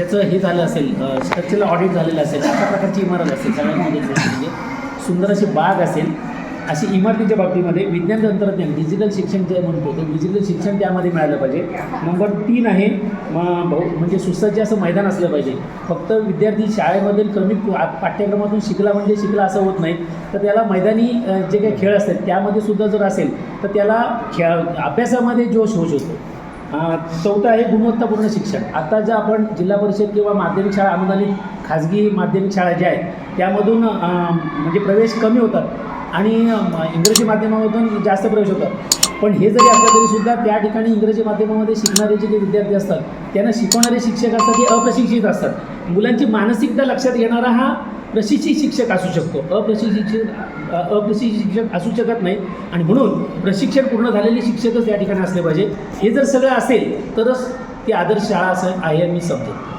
ज्याचं हे झालं असेल स्ट्रक्चरल ऑडिट झालेलं असेल अशा प्रकारची इमारत असेल सगळ्यात महत्त्वाची गोष्ट म्हणजे सुंदर अशी बाग असेल अशी इमारतीच्या बाबतीमध्ये विज्ञान तंत्रज्ञान डिजिटल शिक्षण जे म्हणतो ते डिजिटल शिक्षण त्यामध्ये मिळालं पाहिजे. नंबर तीन आहे मग म्हणजे सुसज्ज असं मैदान असलं पाहिजे. फक्त विद्यार्थी शाळेमधील कमी पाठ्यक्रमातून शिकला म्हणजे शिकला असं होत नाही. तर त्याला मैदानी जे काही खेळ असतात त्यामध्ये सुद्धा जर असेल तर त्याला खेळ अभ्यासामध्ये जोश होऊ शकतो चौथं आहे गुणवत्तापूर्ण शिक्षण. आता ज्या आपण जिल्हा परिषद किंवा माध्यमिक शाळा अनुदानित खाजगी माध्यमिक शाळा ज्या आहेत त्यामधून म्हणजे प्रवेश कमी होतात आणि इंग्रजी माध्यमामधून जास्त प्रवेश होतात. पण हे जरी असलं तरीसुद्धा त्या ठिकाणी इंग्रजी माध्यमामध्ये शिकणारे जे काही विद्यार्थी असतात त्यांना शिकवणारे शिक्षक असतात ते अप्रशिक्षित असतात. मुलांची मानसिकता लक्षात घेणारा हा प्रशिक्षित शिक्षक असू शकतो. अप्रशिक्षित शिक्षक अप्रशिक्षित शिक्षक असू शकत नाही. आणि म्हणून प्रशिक्षण पूर्ण झालेले शिक्षकच या ठिकाणी असले पाहिजे. हे जर सगळं असेल तरच ती आदर्श शाळा असं आहे मी समजेल